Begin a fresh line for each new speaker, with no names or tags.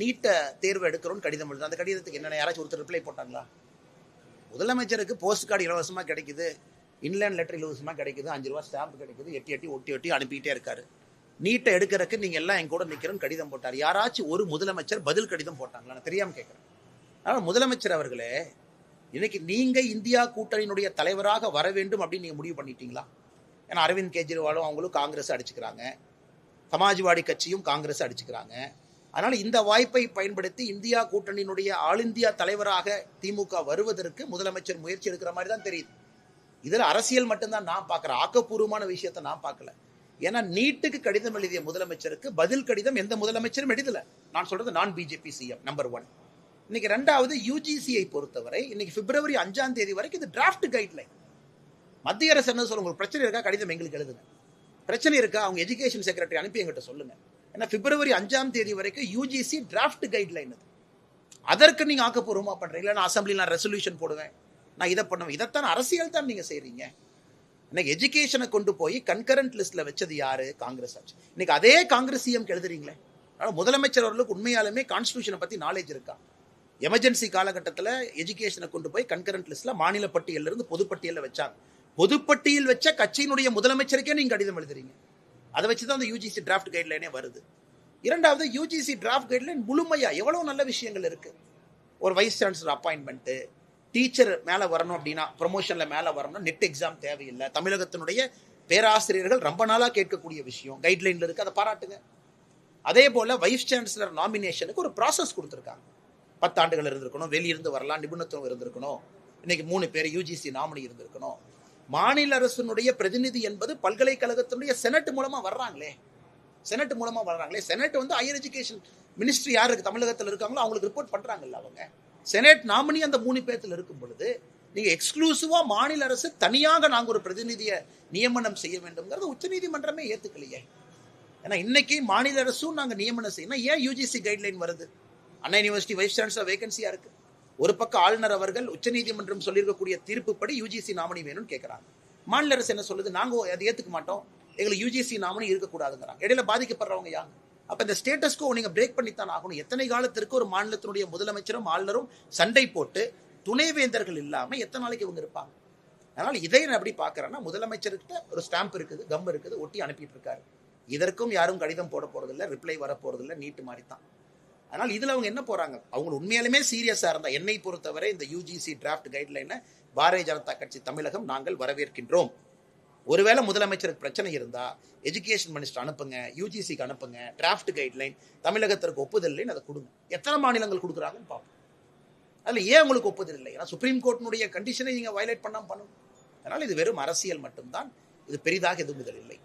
நீட்ட தேர்வு எடுக்கிறோம்னு கடிதம் எழுது அந்த கடிதத்துக்கு என்னென்ன? யாராச்சும் ஒருத்தர் ரிப்ளை போட்டாங்களா? முதலமைச்சருக்கு போஸ்ட் கார்டு இலவசமாக கிடைக்குது. இன்லேண்ட் லெட்டர் இலவசமாக கிடைக்குது. அஞ்சு ரூபா ஸ்டாம்ப் கிடைக்குது. எட்டி எட்டி ஒட்டி ஒட்டி அனுப்பிட்டே இருக்காரு. நீட்டை எடுக்கிறதுக்கு நீங்கள் எல்லாம் என் கூட நிக்கிறோன்னு கடிதம் போட்டார். யாராச்சும் ஒரு முதலமைச்சர் பதில் கடிதம் போட்டாங்களா? நான் தெரியாமல் கேட்குறேன் ஆனால் முதலமைச்சர் அவர்களே இன்னைக்கு நீங்கள் இந்தியா கூட்டணியினுடைய தலைவராக வர வேண்டும் அப்படின்னு நீங்கள் முடிவு பண்ணிட்டீங்களா? ஏன்னா அரவிந்த் கெஜ்ரிவாலும் அவங்களும் காங்கிரஸ் அடிச்சுக்கிறாங்க. சமாஜ்வாடி கட்சியும் காங்கிரஸ் அடிச்சுக்கிறாங்க. அதனால் இந்த வாய்ப்பை பயன்படுத்தி இந்தியா கூட்டணியினுடைய ஆல் இந்தியா தலைவராக திமுக வருவதற்கு முதலமைச்சர் முயற்சி எடுக்கிற மாதிரி தான் தெரியுது. இதில் அரசியல் மட்டும்தான் நான் பார்க்குறேன். ஆக்கப்பூர்வமான விஷயத்தை நான் பார்க்கல. ஏன்னா நீட்டுக்கு கடிதம் எழுதிய முதலமைச்சருக்கு பதில் கடிதம் எந்த முதலமைச்சரும் எழுதல. நான் சொல்றது நான் பிஜேபி சிஎம் நம்பர் ஒன் இன்னைக்கு ரெண்டாவது யூஜிசியை பொறுத்தவரை இன்னைக்கு பிப்ரவரி அஞ்சாம் தேதி வரைக்கும் இது டிராஃப்ட் கைட்லைன் மத்திய அரசு என்ன சொல்லுங்க உங்களுக்கு பிரச்சனை இருக்கா? கடிதம் எங்களுக்கு எழுதுங்க. பிரச்சனை இருக்கா? அவங்க எஜுகேஷன் செக்ரட்டரி அனுப்பி எங்கிட்ட சொல்லுங்க. ஏன்னா பிப்ரவரி அஞ்சாம் தேதி வரைக்கும் யூஜிசி டிராஃப்ட் கைட்லைன் அது. அதற்கு நீங்கள் ஆக்கப்பூர்வமாக பண்ணுறீங்களா நான் அசம்பிளியில் நான் ரெசல்யூஷன் போடுவேன். நான் இதை பண்ணுவேன். இதைத்தான் அரசியல் தான் நீங்கள் செய்கிறீங்க இன்னைக்கு எஜுகேஷனை கொண்டு போய் கன்கரண்ட் லிஸ்ட்டில் வச்சது யாரு? காங்கிரஸ் ஆட்சி இன்னைக்கு அதே காங்கிரஸ் சிஎம் எழுதுறீங்களே? ஆனால் முதலமைச்சர் அவர்களுக்கு உண்மையாலுமே கான்ஸ்டியூஷனை பற்றி நாலேஜ் இருக்கா? எமர்ஜென்சி காலகட்டத்தில் எஜுகேஷனை கொண்டு போய் கன்கரண்ட் லிஸ்ட்டில் மாநில பட்டியலிருந்து பொதுப்பட்டியலில் வச்சாங்க. பொதுப்பட்டியல் வச்ச கட்சியினுடைய முதலமைச்சருக்கே நீங்கள் கடிதம் எழுதுறீங்க. அதை வச்சு தான் அந்த யூஜிசி டிராஃப்ட் கைட்லைனே வருது. இரண்டாவது யூஜிசி டிராஃப்ட் கைட்லைன் முழுமையாக எவ்வளோ நல்ல விஷயங்கள் இருக்குது ஒரு வைஸ் சான்சலர் அப்பாயின்மெண்ட்டு டீச்சர் மேலே வரணும் அப்படின்னா ப்ரொமோஷனில் மேலே வரணும் நெட் எக்ஸாம் தேவையில்லை. தமிழகத்தினுடைய பேராசிரியர்கள் ரொம்ப நாளாக கேட்கக்கூடிய விஷயம். கைட்லைனில் இருக்குது அதை பாராட்டுங்க. அதே போல் வைஸ் சான்சலர் நாமினேஷனுக்கு ஒரு ப்ராசஸ் கொடுத்துருக்காங்க. பத்தாண்டுகள் இருந்திருக்கணும் வெளியிருந்து வரலாம் நிபுணத்துவம் இருந்திருக்கணும். இன்னைக்கு மூணு பேர் யூஜிசி நாமினி இருந்திருக்கணும். மாநில அரசினுடைய பிரதிநிதி என்பது பல்கலைக்கழகத்தினுடைய செனட் மூலமா வர்றாங்களே. செனட் மூலமா வர்றாங்களே. செனட் வந்து ஹையர் எஜுகேஷன் மினிஸ்ட்ரி யாருக்கு தமிழகத்தில் இருக்காங்களோ அவங்களுக்கு ரிப்போர்ட் பண்றாங்கல்ல அவங்க. செனட் நாமினி அந்த மூணு பேர்த்தில் இருக்கும் பொழுது நீங்க எக்ஸ்க்ளூசிவா மாநில அரசு தனியாக நாங்கள் ஒரு பிரதிநிதியை நியமனம் செய்ய வேண்டும்ங்கிறது உச்சநீதிமன்றமே ஏத்துக்கலையே. ஏன்னா இன்னைக்கு மாநில அரசும் நாங்கள் நியமனம் செய்யணும். ஏன் யூஜிசி கைட்லைன் வருது? அண்ணா யூனிவர்சிட்டி வைஸ் சான்சலர் வேகன்சியா இருக்கு. ஒரு பக்கம் ஆளுநர் அவர்கள் உச்சநீதிமன்றம் சொல்லியிருக்கக்கூடிய தீர்ப்புப்படி யூஜிசி நாமினி வேணும்னு கேட்குறாங்க மாநில அரசு என்ன சொல்லுது? நாங்கள் அதை ஏற்றுக்க மாட்டோம். எங்களுக்கு யூஜிசி நாமினி இருக்கக்கூடாதுங்கிறாங்க. இடையில பாதிக்கப்படுறவங்க யாங்க அப்போ இந்த ஸ்டேட்டஸ்க்கோ நீங்கள் பிரேக் பண்ணித்தான் ஆகணும். எத்தனை காலத்திற்கு ஒரு மாநிலத்தினுடைய முதலமைச்சரும் ஆளுநரும் சண்டை போட்டு துணைவேந்தர்கள் இல்லாமல் எத்தனை நாளைக்கு இவங்க இருப்பாங்க? அதனால் இதை நான் எப்படி பார்க்குறேன்னா முதலமைச்சர்கிட்ட ஒரு ஸ்டாம்ப் இருக்குது கம் இருக்குது ஒட்டி அனுப்பிட்டு இருக்காரு. இதற்கும் யாரும் கடிதம் போட போறதில்ல ரிப்ளை வர போகிறதில்ல நீட்டு மாதிரி தான் அதனால் இதுல அவங்க என்ன போறாங்க? அவங்க உண்மையாலுமே சீரியஸா இருந்தா என்னை பொறுத்தவரை இந்த யூஜிசி டிராஃப்ட் கைட்லைனை பாரதிய ஜனதா கட்சி தமிழகம் நாங்கள் வரவேற்கின்றோம். ஒருவேளை முதலமைச்சருக்கு பிரச்சனை இருந்தா எஜுகேஷன் மினிஸ்டர் அனுப்புங்க யூஜிசிக்கு அனுப்புங்க டிராஃப்ட் கைட்லைன் தமிழகத்திற்கு ஒப்புதல் இல்லைன்னு அதை கொடுங்க. எத்தனை மாநிலங்கள் கொடுக்குறாங்கன்னு பார்ப்போம். அதுல ஏன் உங்களுக்கு ஒப்புதல் இல்லை ஏன்னா சுப்ரீம் கோர்ட்டினுடைய கண்டிஷனை நீங்க வயலேட் பண்ணாம பண்ணணும். அதனால இது வெறும் அரசியல் மட்டும்தான். இது பெரிதாக எதுவும் இதில் இல்லை.